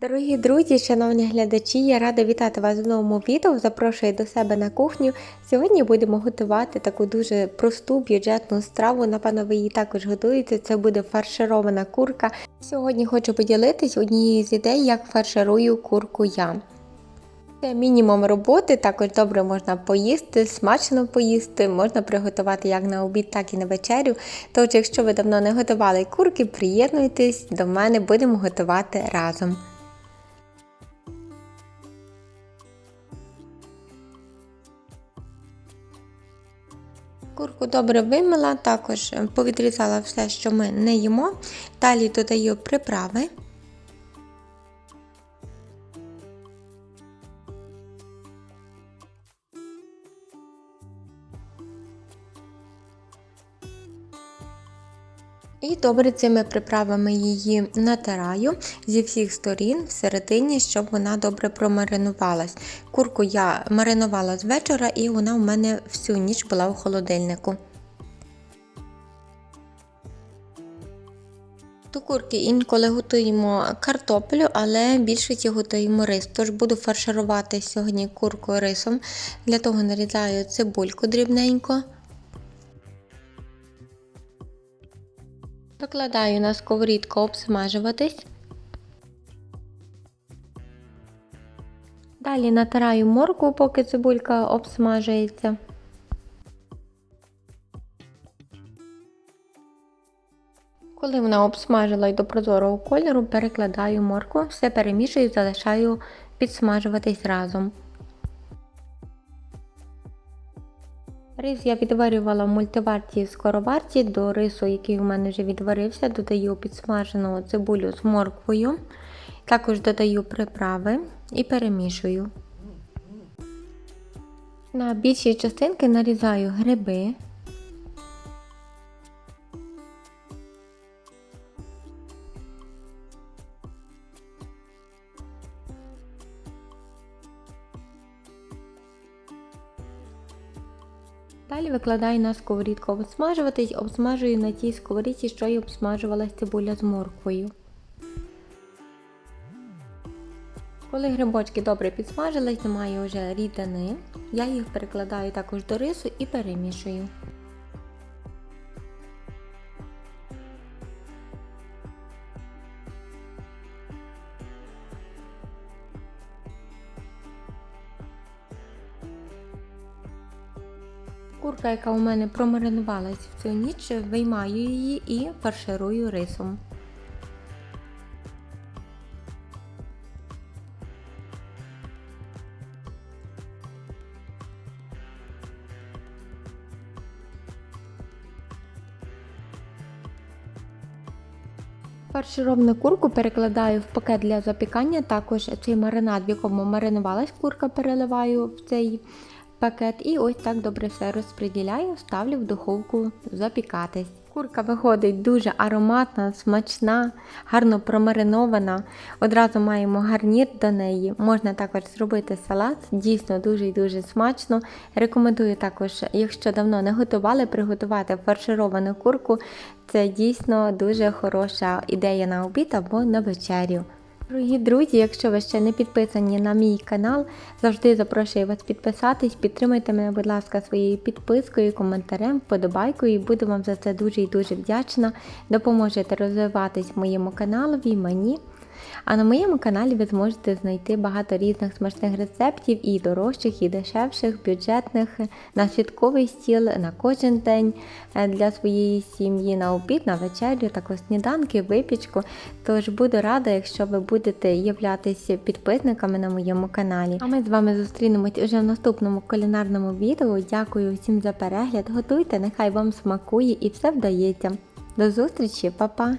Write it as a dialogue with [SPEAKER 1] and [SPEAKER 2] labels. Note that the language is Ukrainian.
[SPEAKER 1] Дорогі друзі, шановні глядачі, я рада вітати вас в новому відео. Запрошую до себе на кухню. Сьогодні будемо готувати таку дуже просту бюджетну страву. Напевно, ви її також готуєте. Це буде фарширована курка. Сьогодні хочу поділитись однією з ідей, як фарширую курку я. Це мінімум роботи, також добре можна поїсти, смачно поїсти, можна приготувати як на обід, так і на вечерю. Тож, якщо ви давно не готували курки, приєднуйтесь до мене, будемо готувати разом. Курку добре вимила, також повідрізала все, що ми не їмо. Далі додаю приправи. І добре цими приправами її натираю зі всіх сторін всередині, щоб вона добре промаринувалась. Курку я маринувала з вечора і вона у мене всю ніч була в холодильнику. До курки інколи готуємо картоплю, але більшості готуємо рис. Тож буду фарширувати сьогодні курку рисом. Для того нарізаю цибульку дрібненько. Викладаю на сковорідку обсмажуватись. Далі натираю морку, поки цибулька обсмажується. Коли вона обсмажила й до прозорого кольору, перекладаю морку, все перемішую і залишаю підсмажуватись разом. Рис я відварювала в мультиварці скороварці до рису, який у мене вже відварився, додаю підсмажену цибулю з морквою, також додаю приправи і перемішую. На більші частинки нарізаю гриби. Далі викладаю на сковорідку обсмажуватись, обсмажую на тій сковорідці, що й обсмажувалась цибуля з морквою. Коли грибочки добре підсмажились, немає вже рідини, я їх перекладаю також до рису і перемішую. Курка, яка у мене промаринувалась в цю ніч, виймаю її і фарширую рисом. Фаршировану курку перекладаю в пакет для запікання. Також цей маринад, в якому маринувалась курка, переливаю в цей пакет і ось так добре все розподіляю, ставлю в духовку запікатись. Курка виходить дуже ароматна, смачна, гарно промаринована. Одразу маємо гарнір до неї. Можна також зробити салат, дійсно дуже і дуже смачно. Рекомендую також, якщо давно не готували, приготувати фаршировану курку. Це дійсно дуже хороша ідея на обід або на вечерю. Дорогі друзі, якщо ви ще не підписані на мій канал, завжди запрошую вас підписатись. Підтримайте мене, будь ласка, своєю підпискою, коментарем, вподобайкою. Буду вам за це дуже і дуже вдячна. Допоможете розвиватись моєму каналові, мені. А на моєму каналі ви зможете знайти багато різних смачних рецептів, і дорожчих, і дешевших, бюджетних, на святковий стіл, на кожен день е, для своєї сім'ї, на обід, на вечерю, також сніданки, випічку. Тож буду рада, якщо ви будете являтися підписниками на моєму каналі. А ми з вами зустрінемось уже в наступному кулінарному відео. Дякую всім за перегляд. Готуйте, нехай вам смакує і все вдається. До зустрічі, па-па!